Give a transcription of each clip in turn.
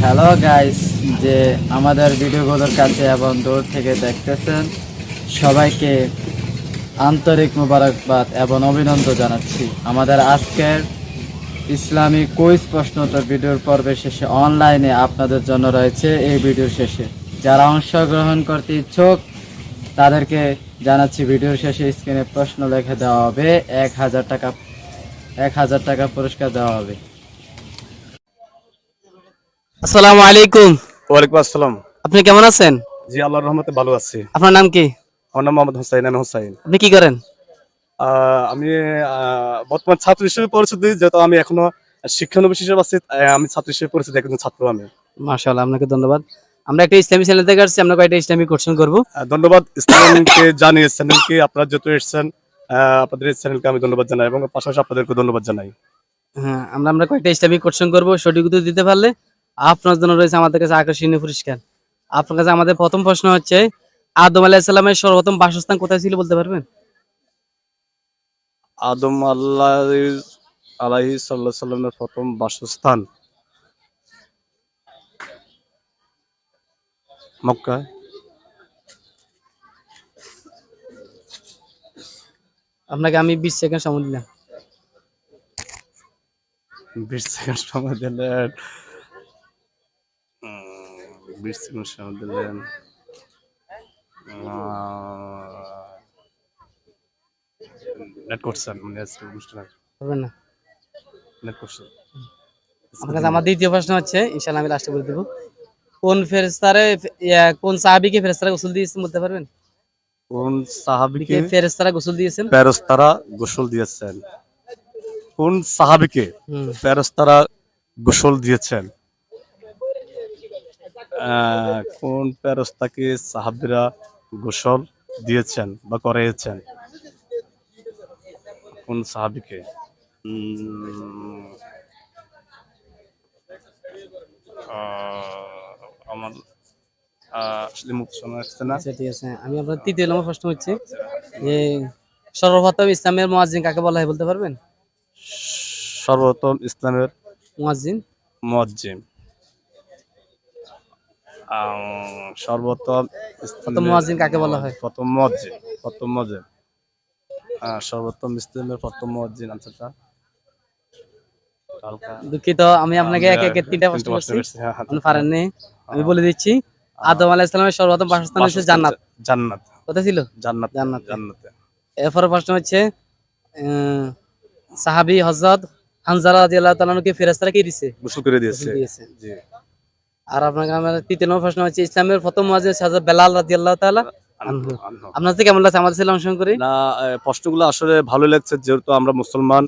Hello guys, যে আমাদের ভিডিওগুলোর কাছে এবং দূর থেকে দেখতেছেন, সবাইকে আন্তরিক মোবারকবাদ এবং অভিনন্দন জানাচ্ছি। আমাদের আজকের ইসলামী কুইজ প্রশ্নোত্তর ভিডিওর পর্বের শেষে অনলাইনে আপনাদের জন্য রয়েছে এই ভিডিওর শেষে। যারা অংশগ্রহণ করতে ইচ্ছুক, তাদেরকে জানাচ্ছি ভিডিওর শেষে স্ক্রিনে প্রশ্ন লিখে দেওয়া হবে, এক হাজার টাকা, এক হাজার টাকা পুরস্কার দেওয়া হবে। আসসালামু আলাইকুম। ওয়ালাইকুম আসসালাম। আপনি কেমন আছেন? জি আল্লাহর রহমতে ভালো আছি। আপনার নাম কি? আমার নাম মোহাম্মদ হোসাইন হোসাইন। আপনি কি করেন? আমি বর্তমান ছাত্র হিসেবে পরিচিত যেহেতু আমি এখনও শিক্ষানবিশ হিসেবে আছি আমি ছাত্র হিসেবে পরিচিত একজন ছাত্র আমি। মাশাআল্লাহ আপনাকে ধন্যবাদ। আমরা একটা ইসলামী চ্যানেল থেকে আসছি আমরা কয়েকটা ইসলামী কোশ্চেন করব। ধন্যবাদ ইসলামকে জানিয়ে চ্যানেলকে আপনারা যেহেতু এসেছেন আপনাদের চ্যানেলকে আমি ধন্যবাদ জানাই এবং পাশাপাশি আপনাদেরকে ধন্যবাদ জানাই। হ্যাঁ আমরা আমরা কয়েকটা ইসলামিক কোশ্চেন করব সঠিক উত্তর দিতে পারলে। আপনার জন্য রয়েছে আমাদের কাছে আকর্ষণীয় পুরস্কার। আপনার কাছে আমাদের প্রথম প্রশ্ন হচ্ছে আদম আলাইসাল্লামের সর্বপ্রথম বাসস্থান কোথায় ছিল বলতে পারবেন? আদম আল্লাহ আলাহি সাল্লাহ সাল্লামের প্রথম বাসস্থান মক্কা। আপনাকে আমি বিশ সেকেন্ড সময় দিলাম। বিশ সেকেন্ড সময় দিলেন। বিশ সেকেন্ড সময় দিলেন নেট করছেন মানে আজকে অনুষ্ঠানে পারবেন না? নেট করছেন আপনার কাছে আমার দ্বিতীয় প্রশ্ন হচ্ছে ইনশাআল্লাহ আমি লাস্টে বলে দেবো। কোন ফেরেস্তারে ইয়া, কোন সাহাবিকে ফেরেস্তারা গোসল দিয়েছেন বলতে পারবেন? কোন সাহাবিকে? ফেরেস্তারা গোসল দিয়েছেন? গোসল দিয়েছেন। কোন সাহাবিকে গোসল দিয়েছেন? কোন প্যারস্তাকে সাহাবিরা গোসল দিয়েছেন বা করিয়েছেন কোন সাহাবিকে? আমার আহ, আসলে মুখ শোনা আসছে না। আচ্ছা ঠিক আছে। আমি আপনার তৃতীয় নম্বর প্রশ্ন হচ্ছে যে সর্বপ্রথম ইসলামের মুয়াজ্জিন কাকে বলা হয় বলতে পারবেন? সর্বপ্রথম ইসলামের মুয়াজ্জিন। আম, সর্বপ্রথম মুয়াজ্জিন কাকে বলা হয়? প্রথম মুয়াজ্জিন প্রথম মুয়াজ্জিন আহ, ইসলামের প্রথম মুয়াজ্জিন আচ্ছা আচ্ছা। দুঃখিত আমি আপনাকে এক এক তিনটা প্রশ্ন করছি। করছি, হ্যাঁ, হ্যাঁ, আপনি পারেননি আমি বলে দিচ্ছি আদম আলাহ ইসলামের সর্বপ্রথম বাসস্থান হচ্ছে জান্নাত। জান্নাত। কোথায় ছিল? জান্নাত জান্নাতে। জান্নাতে। এরপরে প্রশ্ন হচ্ছে সাহাবি হজরত হানজালা রাদিয়াল্লাহু তাআলাকে ফেরেশতারা কি দিছে? গোসল করে দিয়েছে। দিয়েছে। জি। আর আপনাকে আমার তৃতীয় নম্বর প্রশ্ন হচ্ছে ইসলামের প্রথম বেলাল রাজি আল্লাহ। আনহু। আপনার কেমন লাগছে? আমাদের ছেলে অংশগ্রহণ করি। না প্রশ্নগুলো আসলে ভালো লাগছে যেহেতু আমরা মুসলমান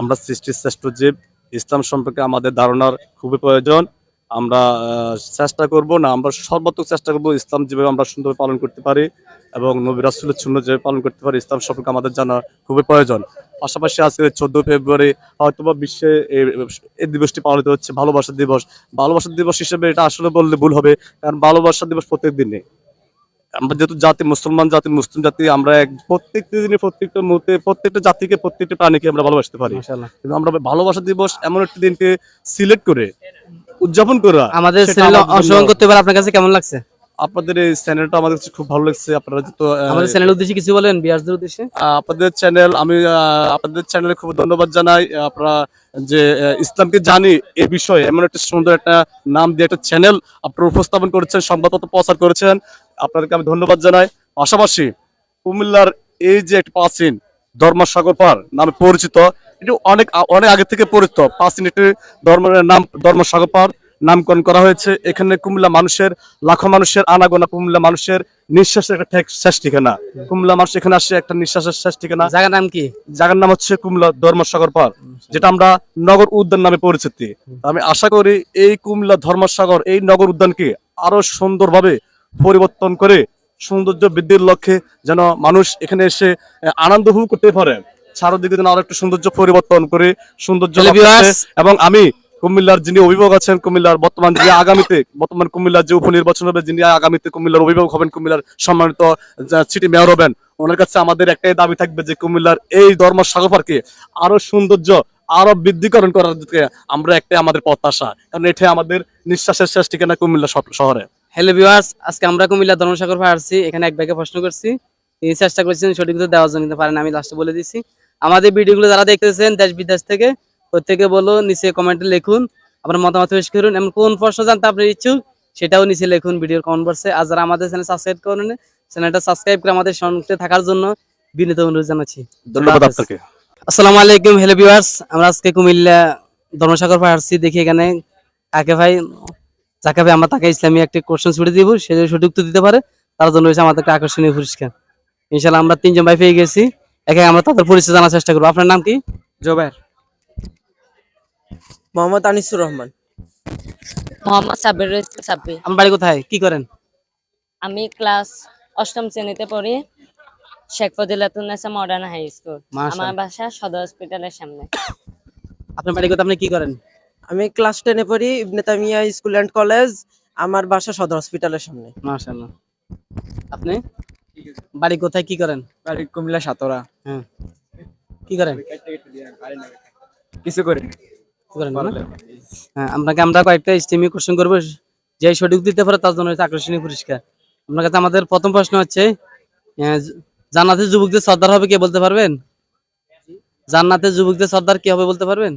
আমরা সৃষ্টির শ্রেষ্ঠ জীব। ইসলাম সম্পর্কে আমাদের ধারণার খুবই প্রয়োজন। আমরা চেষ্টা করব না আমরা সর্বাত্মক চেষ্টা করব ইসলাম যেভাবে আমরা সুন্দরভাবে পালন করতে পারি এবং নবী রাসুলের শূন্য যেভাবে পালন করতে পারি ইসলাম সম্পর্কে আমাদের জানা খুবই প্রয়োজন। পাশাপাশি আজকে চোদ্দ ফেব্রুয়ারি হয়তোবা বিশ্বে এই দিবসটি পালিত হচ্ছে ভালোবাসা দিবস। ভালোবাসা দিবস হিসেবে এটা আসলে বললে ভুল হবে কারণ ভালোবাসা দিবস প্রত্যেক দিনে আমরা যেহেতু জাতি মুসলমান জাতি মুসলিম জাতি আমরা এক প্রত্যেকটা দিনে প্রত্যেকটা মুহূর্তে প্রত্যেকটা জাতিকে প্রত্যেকটা প্রাণীকে আমরা ভালোবাসতে পারি। কিন্তু আমরা ভালোবাসা দিবস এমন একটি দিনকে সিলেক্ট করে উদযাপন করা আমাদের চ্যানেলে অংশগ্রহণ করতে পারে আপনার কাছে কেমন লাগছে? আপনাদের এই চ্যানেলটা আমাদের কাছে খুব ভালো লাগছে আপনারা আহ, আমাদের চ্যানেলের উদ্দেশ্যে কিছু বলেন বিয়াসদের উদ্দেশ্যে? আপনাদের চ্যানেল আমি আপনাদের চ্যানেলে খুব ধন্যবাদ জানাই। আপনারা যে ইসলামকে জানি এই বিষয়ে এমন একটা সুন্দর একটা নাম দিয়ে একটা চ্যানেল আপনারা উপস্থাপন করেছেন সংবাদপত্র প্রচার করেছেন। আপনাদেরকে আমি ধন্যবাদ জানাই। পাশাপাশি কুমিল্লার এই যে একটা প্রাচীন ধর্মসাগর পার নামে পরিচিত। এটি অনেক অনেক আগে থেকে পরিচিত। পাঁচ মিনিটের ধর্মের নাম ধর্মসাগর পার নামকরণ করা হয়েছে। এখানে কুমিল্লা মানুষের লাখো মানুষের আনাগোনা কুমিল্লা মানুষের নিঃশ্বাসের একটা শেষ ঠিকানা। কুমিল্লা মানুষ এখানে আসে একটা নিঃশ্বাসের শেষ ঠিকানা। জায়গার নাম কি? জায়গার নাম হচ্ছে কুমিল্লা ধর্মসাগর পার যেটা আমরা নগর উদ্যান নামে পরিচিতি। আমি আশা করি এই কুমিল্লা ধর্মসাগর এই নগর উদ্যানকে আরও সুন্দরভাবে পরিবর্তন করে সৌন্দর্য বৃদ্ধির লক্ষ্যে যেন মানুষ এখানে এসে আনন্দ উপভোগ করতে পারে। চারদিকে যেন আরও একটু সৌন্দর্য পরিবর্তন করে সৌন্দর্য এবং আমি কুমিল্লার যিনি অভিভাবক আছেন কুমিল্লার বর্তমান যে আগামীতে বর্তমান কুমিল্লার যে উপনির্বাচন হবে যিনি আগামীতে কুমিল্লার অভিভাবক হবেন কুমিল্লার সম্মানিত সিটি মেয়র হবেন ওনার কাছে আমাদের একটাই দাবি থাকবে যে কুমিল্লার এই ধর্ম সাগর পার্কে আরও সৌন্দর্য আরও বৃদ্ধিকরণ করার আমরা একটাই আমাদের প্রত্যাশা। কারণ এটা আমাদের নিঃশ্বাসের শেষ ঠিকানা কুমিল্লা শহরে। হ্যালো ভিউয়ার্স আজকে আমরা কুমিল্লা ধর্মসাগর পাহাড় আসছি এখানে এক ভাইকে প্রশ্ন করছি। তিনি চেষ্টা করছেন সঠিক উত্তর দেওয়ার জন্য কিন্তু পারেন আমি লাস্টে বলে দিচ্ছি আমাদের ভিডিওগুলো যারা দেখতেছেন দেশ বিদেশ থেকে প্রত্যেকে বলো নিচে কমেন্টে লিখুন আপনার মতামত পেশ করুন এমন কোন প্রশ্ন জানতে আপনার ইচ্ছুক সেটাও নিচে লিখুন ভিডিওর কমেন্ট বক্সে আর যারা আমাদের চ্যানেল সাবস্ক্রাইব করেন চ্যানেলটা সাবস্ক্রাইব করে আমাদের সঙ্গে থাকার জন্য বিনীত অনুরোধ জানাচ্ছি। ধন্যবাদ আপনাকে। আসসালামু আলাইকুম হ্যালো ভিউয়ার্স আমরা আজকে কুমিল্লা ধর্মসাগর পাহাড় আসছি দেখি এখানে। কাকে ভাই? যাকে ভাই আমরা তাকে ইসলামী একটি কোশ্চেন ছুটে দিব সে যদি সঠিক উত্তর দিতে পারে তার জন্য হয়েছে আমাদের একটা আকর্ষণীয় পুরস্কার। ইনশাল্লাহ আমরা তিনজন ভাই পেয়ে গেছি। একে আমরা তাদের পরিচয় জানার চেষ্টা করব। আপনার নাম কি? জোবায়ের। মোহাম্মদ আনিসুর রহমান। মোহাম্মদ সাব্বির রয়েছে সাব্বির। আমার বাড়ি কোথায়? কি করেন? আমি ক্লাস অষ্টম শ্রেণীতে পড়ি। Sheikh Fazilatunnesa modern high school. মাশাআল্লাহ। আমার বাসা সদর হসপিটালের সামনে। আপনার বাড়ি কোথায়? আপনি কি করেন? আমি ক্লাস টেনে পড়ি Ibne Tamia school and college আমার বাসা সদর হসপিটালের সামনে। মাশাআল্লাহ। আপনি? বাড়ি কোথায় কি করেন? বাড়ি কুমিল্লা সাতরা। হ্যাঁ। কি করেন? কিছু করি। কি করেন না? হ্যাঁ আপনাকে আমরা কয়েকটা স্টিমি কোশ্চেন করব। যে সঠিক দিতে পারে তার জন্য হচ্ছে আকর্ষণীয় পুরস্কার। আপনার কাছে আমাদের প্রথম প্রশ্ন হচ্ছে জান্নাতের যুবকদের সর্দার হবে কে বলতে পারবেন? জান্নাতের যুবকদের সর্দার কি হবে বলতে পারবেন?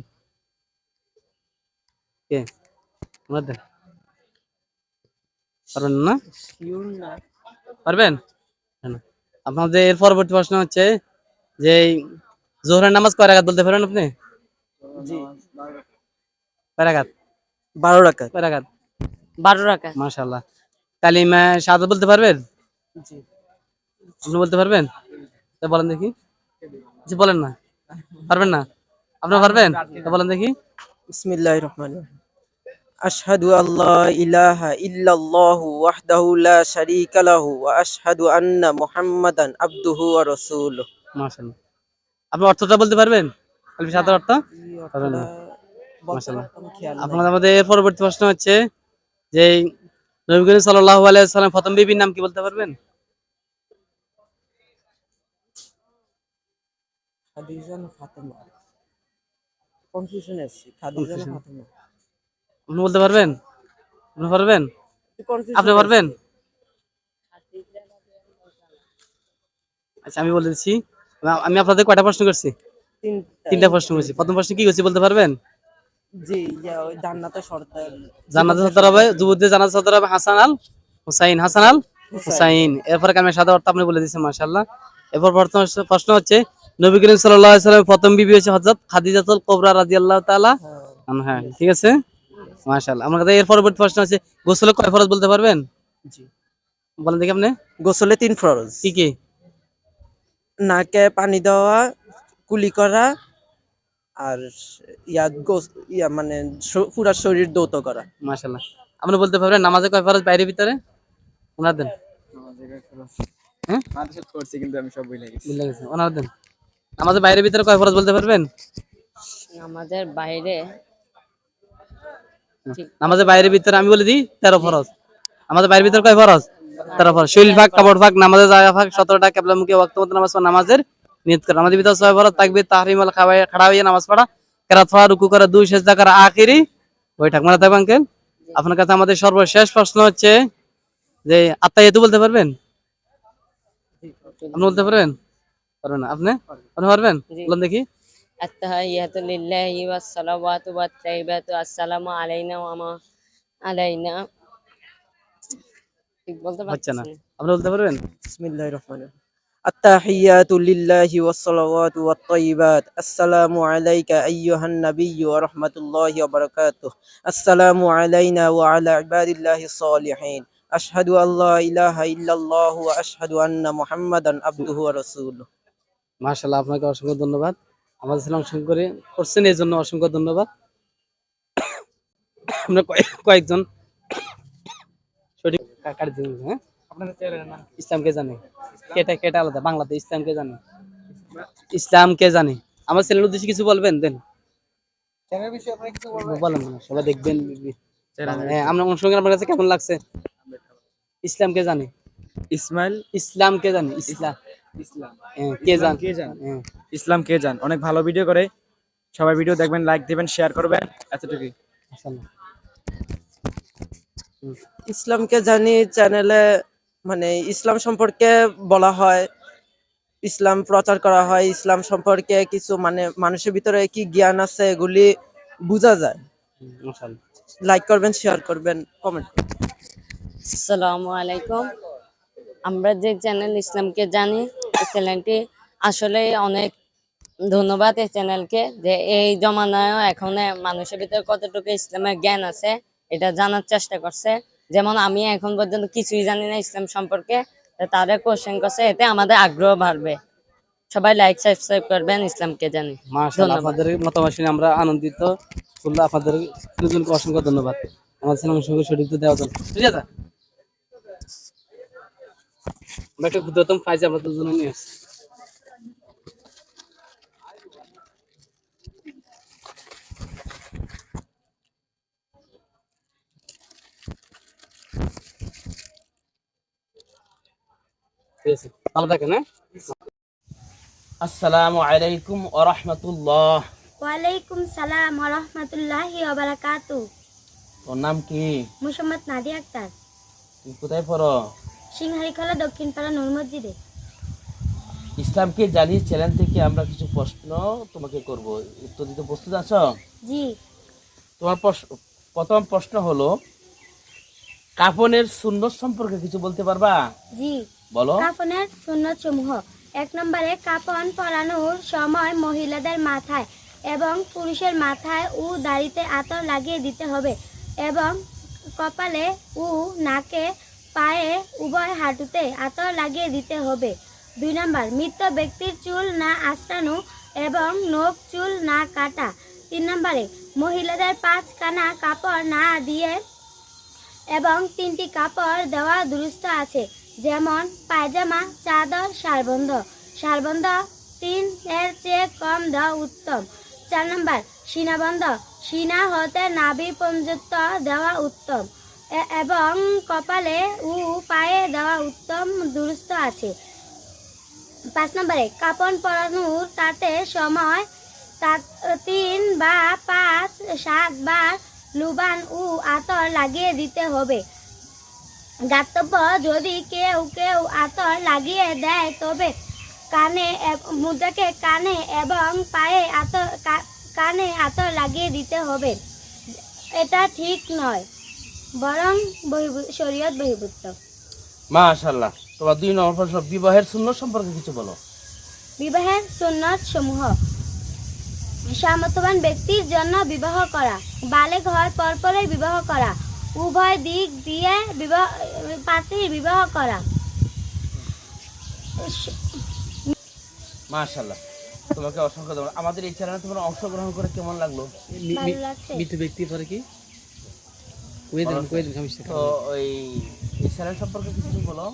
কে? আমাদের পারবেন না? পারবেন? আপনাদের এর পরবর্তী প্রশ্ন হচ্ছে যে এই জোহরের নামাজ কয় রাকাত বলতে পারেন আপনি? কয় বারো টাকা কয় বারো টাকা মাশাআল্লাহ। কালিমা শাহাদাত বলতে পারবেন? আপনি বলতে পারবেন? বলেন দেখি। জি বলেন না। পারবেন না? আপনি পারবেন? তা বলেন দেখি। বিসমিল্লাহ রহমান আশহাদু আল্লাহ ইলাহা ইল্লাল্লাহু ওয়াহদাহু লা শারীকা লাহু ওয়া আশহাদু আন্না মুহাম্মাদান আবদুহু ওয়া রাসূলুহু মাশাআল্লাহ। আপনি অর্থটা বলতে পারবেন? শাহাদাত অর্থ? মাশাআল্লাহ। আপনাদের আমাদের পরবর্তী প্রশ্ন হচ্ছে যে নবী করিম সাল্লাল্লাহু আলাইহি সাল্লাম প্রথম বিবির নাম কি বলতে পারবেন? খাদিজা ফাতেমা। কনফিউশন আছে খাদিজা না ফাতেমা আপনি বলতে পারবেন? আপনি পারবেন? আপনি পারবেন? আচ্ছা আমি বলে দিচ্ছি। আমি আপনাদের কয়টা প্রশ্ন করছি? তিনটা। প্রশ্ন করছি। প্রথম প্রশ্ন কি করছি বলতে পারবেন? জি সর্দার। হবে সর্দার হবে হাসান আল হুসাইন হাসান আল হুসাইন। এরপর কামে সাদা অর্থ আপনি বলে দিচ্ছেন মাশাআল্লাহ। এরপর প্রথম প্রশ্ন হচ্ছে নবী করিম সাল্লামের প্রথম বিবি হচ্ছে হযরত খাদিজাতুল কুবরা রাদিয়াল্লাহু তাআলা হ্যাঁ। ঠিক আছে? মাশাআল্লাহ। আমার কাছে এর পরবর্তী প্রশ্ন আছে গোসলে কয় ফরজ বলতে পারবেন? জি। বলেন দেখি আপনি। গোসলে তিন ফরজ। কি কি? নাকে পানি দেওয়া কুলি করা আর ইয়া গোস ইয়া মানে পুরা শরীর দৌত করা। মাশাআল্লাহ। আপনি বলতে পারবেন নামাজে কয় ফরজ বাইরের ভিতরে? ওনার দেন। হ্যাঁ মাদ্রাসা করছি কিন্তু আমি সব ভুলে গেছি। বুঝলে গেছে। ওনার দেন। নামাজে বাইরের ভিতরে কয় ফরজ বলতে পারবেন? আমাদের বাইরে নামাজের বাইরের ভিতরে আমি বলে দিই তেরো ফরজ। আমাদের বাইরের ভিতরে কয় ফরজ? তেরো ফরজ। শৈল ভাগ কাপড় ভাগ নামাজের জায়গা ভাগ সতেরোটা কেবলা মুখে ওয়াক্ত মতো নামাজ নামাজের নিয়ত করে। আমাদের ভিতরে ছয় ফরজ থাকবে তাহরিম আল খাওয়াই খাড়া হইয়া নামাজ পড়া কেরাত পড়া রুকু করা দুই শেষ করা আখিরি ওই ঠাক থাকবে আঙ্কেল আপনার কাছে আমাদের সর্বশেষ প্রশ্ন হচ্ছে যে আত্মাইয়াতু বলতে পারবেন? আপনি বলতে পারবেন পারবেন না আপনি আপনি পারবেন জি। বলেন দেখি আত্তাহিয়াতু লিল্লাহি ওয়াস সালাওয়াতু ওয়াত তাইবাতু আসসালামু আলাইনা ওয়া মা আলাইনা ঠিক বলতে হচ্ছে পারছি না না আপনি বলতে পারবেন বিসমিল্লাহির রহমানির রহিম التحيات لله والصلوات والطيبات السلام عليك أيها النبي ورحمة الله وبركاته السلام علينا وعلى عباد الله الصالحين আশহাদু আল্লাহ ইলাহা ইল্লাল্লাহ ওয়া আশহাদু আন্না মুহাম্মাদান আবদুহু ওয়া রাসূলুহু। মাশাআল্লাহ আপনাকে অসংখ্য ধন্যবাদ। আমাদের সালাম করে করছেন এই জন্য অসংখ্য ধন্যবাদ। আমরা কয়েকজন সঠিক কাকার জিনিস হ্যাঁ? জানে? কেটা কেটা জানে? আমার চ্যানেল উদ্দেশ্যে কিছু বলবেন দেন। বলেন দেখবেন। হ্যাঁ, আমরা অনুষ্ঠান আপনার কাছে কেমন লাগছে? ইসলামকে জানে? ইসমাইল? ইসলামকে জানে? ইসলাম। ইসলাম। হ্যাঁ, কে জান? কে জান? হ্যাঁ। ইসলাম কে জান? অনেক ভালো ভিডিও করে। সবাই ভিডিও দেখবেন লাইক দিবেন শেয়ার করবেন। এতটুকুই। ইসলামকে জানি চ্যানেলে মানে ইসলাম সম্পর্কে বলা হয় ইসলাম প্রচার করা হয় ইসলাম সম্পর্কে কিছু মানে মানুষের ভিতরে কি জ্ঞান আছে এগুলি বোঝা যায়। লাইক করবেন শেয়ার করবেন কমেন্ট আসসালামু আলাইকুম। আমরা যে চ্যানেল ইসলামকে জানি এই চ্যানেলটি আসলে অনেক ধন্যবাদ এই চ্যানেলকে যে এই জমানায় এখন মানুষের ভিতরে কতটুকু ইসলামের জ্ঞান আছে এটা জানার চেষ্টা করছে। যেমন আমি এখন পর্যন্ত কিছুই জানি না ইসলাম সম্পর্কে তারা কোশ্চেন করছে এতে আমাদের আগ্রহ বাড়বে। সবাই লাইক সাবস্ক্রাইব করবেন ইসলামকে জানি। আপনাদের মতামত শুনে আমরা আনন্দিত। আপনাদের অসংখ্য ধন্যবাদ। আমাদের সঠিক দেওয়ার জন্য ঠিক আছে? আমরা একটা ক্ষুদ্রতম আপনাদের জন্য নিয়ে আসছি। ভালো থাকেন হ্যাঁ? আসসালামু আলাইকুম ওয়া রাহমাতুল্লাহ। ওয়ালাইকুম সালাম রহমতুল্লাহি ওবারাকাতু তোর নাম কি? মুসম্মদ নাদি আক্তার। কোথায় পড়ো? সিংহারিখলা দক্ষিণপাড়া নূর মসজিদে। ইসলামকে জানি চ্যানেল থেকে আমরা কিছু প্রশ্ন তোমাকে করব। উত্তর দিতে প্রস্তুত আছো? জি। তোমার প্রথম প্রশ্ন হলো কাফনের সুন্নত সম্পর্কে কিছু বলতে পারবা? জি। বলো। কাফনের সুন্নত সমূহ এক নম্বরে কাফন পরানোর সময় মহিলাদের মাথায় এবং পুরুষের মাথায় ও দাড়িতে আতর লাগিয়ে দিতে হবে এবং কপালে ও নাকে পায়ে উভয় হাঁটুতে আতর লাগিয়ে দিতে হবে। দুই নম্বর, মৃত ব্যক্তির চুল না আঁচড়ানো এবং নখ চুল না কাটা। তিন নম্বরে, মহিলাদের পাঁচ কানা কাপড় না দিয়ে এবং তিনটি কাপড় দেওয়া দুরুস্ত আছে, যেমন পায়জামা, চাদর সারবন্ধ সারবন্ধ তিন এর চেয়ে কম দেওয়া উত্তম। চার নম্বর, সীনাবন্ধ। সীনা হতে নাভি পর্যন্ত দেওয়া উত্তম। এবং কপালে ও পায়ে দেওয়া উত্তম দুরুস্ত আছে। পাঁচ নম্বরে, কাপন পরানোর তাতে সময় তিন বা পাঁচ, সাত বার লুবান ও আতর লাগিয়ে দিতে হবে। গাতব্য যদি কেউ কেউ আতর লাগিয়ে দেয়, তবে কানে মুদ্রাকে কানে এবং পায়ে আতর কানে আতর লাগিয়ে দিতে হবে। এটা ঠিক নয়। বরং বহির্ভূ- শরীয়ত বহির্ভূত। মাশাআল্লাহ। তোমার দুই নম্বর প্রশ্ন বিবাহের সুন্নত সম্পর্কে কিছু বলো। বিবাহের সুন্নত সমূহ। সামর্থ্যবান ব্যক্তির জন্য বিবাহ করা বালেগ হওয়ার পরপরই বিবাহ করা উভয় দিক দিয়ে বিবাহ পাত্রীর বিবাহ করা। মাশাআল্লাহ। তোমাকে অসংখ্য ধন্যবাদ। আমাদের এই চ্যানেলে তোমার অংশগ্রহণ করে কেমন লাগল? মৃত ব্যক্তি পরে কি কই দেন কই দেন সমস্যা তো ওই চ্যানেল সম্পর্কে কিছু বলো?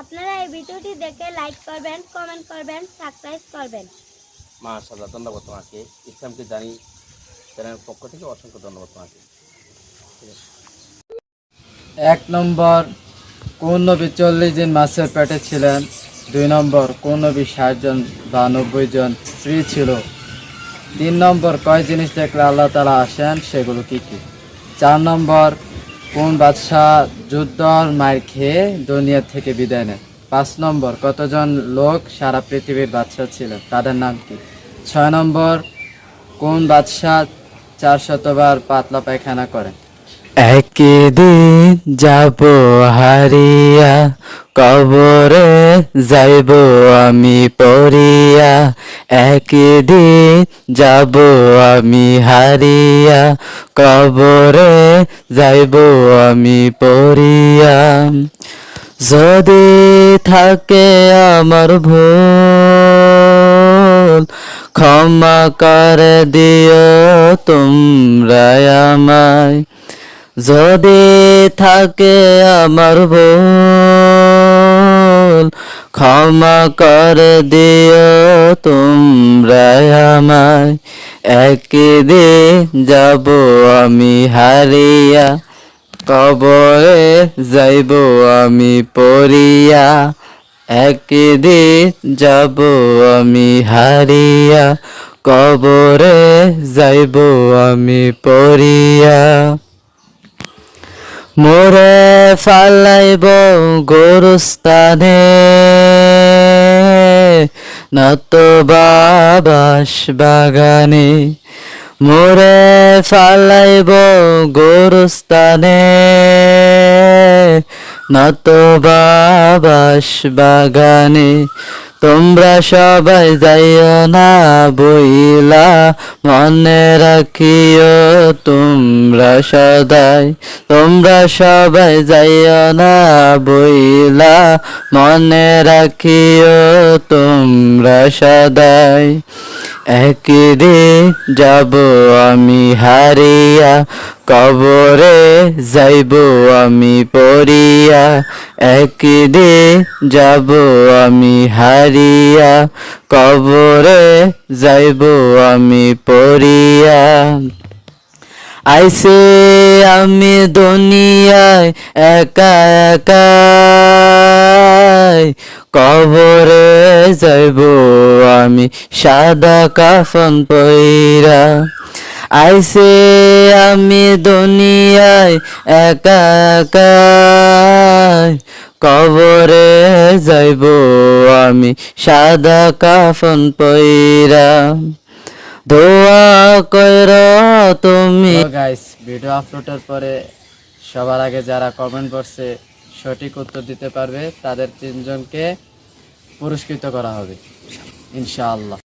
আপনারা এই ভিডিওটি দেখে লাইক করবেন কমেন্ট করবেন সাবস্ক্রাইব করবেন। মাশাআল্লাহ ধন্যবাদ তোমাকে। ইসলামকে জানি চ্যানেলের পক্ষ থেকে অসংখ্য ধন্যবাদ তোমাকে। এক নম্বর কোন নবী চল্লিশ দিন মাসের পেটে ছিলেন? দুই নম্বর কোন নবী ষাট জন বা নব্বই জন স্ত্রী ছিল? তিন নম্বর কয় জিনিস দেখলে আল্লাহ তালা আসেন? সেগুলো কি কি? চার নম্বর, কোন বাদশাহ যুদ্ধর মায়ের খেয়ে দুনিয়া থেকে বিদায় নেয়? পাঁচ নম্বর, কতজন লোক সারা পৃথিবীর বাদশাহ ছিলেন তাদের নাম কি? ছয় নম্বর, কোন বাদশাহ চার শতবার পাতলা পায়খানা করেন? একদিন যাব হারিয়া, কবরে যাইব আমি পড়িয়া। একদিন যাব আমি হারিয়া, কবরে যাইব আমি পড়িয়া। যদি থাকে আমার ভুল, ক্ষমা করে দিও তোমরা আমায়। যদি থাকে আমার ভুল, ক্ষমা করে দিও তোমরা আমায়। একদিন যাব আমি হারিয়া কবরে যাইব আমি পড়িয়া। একদিন যাব আমি হারিয়া, কবরে যাইব আমি পড়িয়া। মোরে ফালাইব গোরস্তানে। নত বাবাস বাগানে। মোরে ফালাইব গোরস্তানে। নত বাবাস বাগানে। তোমরা সবাই যাইও না বইলা, মনে রাখিও তোমরা সদাই। তোমরা সবাই যাইও না বইলা, মনে রাখিও তোমরা সদাই। একদিন যাব আমি হারিয়া কবরে যাইব আমি পড়িয়া, একদিন যাব আমি হারিয়া। কবরে যাইব আমি পড়িয়া। আইসে আমি দুনিয়ায় একা একা কবরে যাইব আমি সাদা কাফন পইরা। আইসে আমি দুনিয়ায় একা একা। কবরে যাইব আমি সাদা কাফন পইরা। দোয়া কইর তুমি। গাইস ভিডিও আপলোডের পরে সবার আগে যারা কমেন্ট করছে সঠিক উত্তর দিতে পারবে, তাদের তিনজনকে পুরস্কৃত করা হবে, ইনশাআল্লাহ।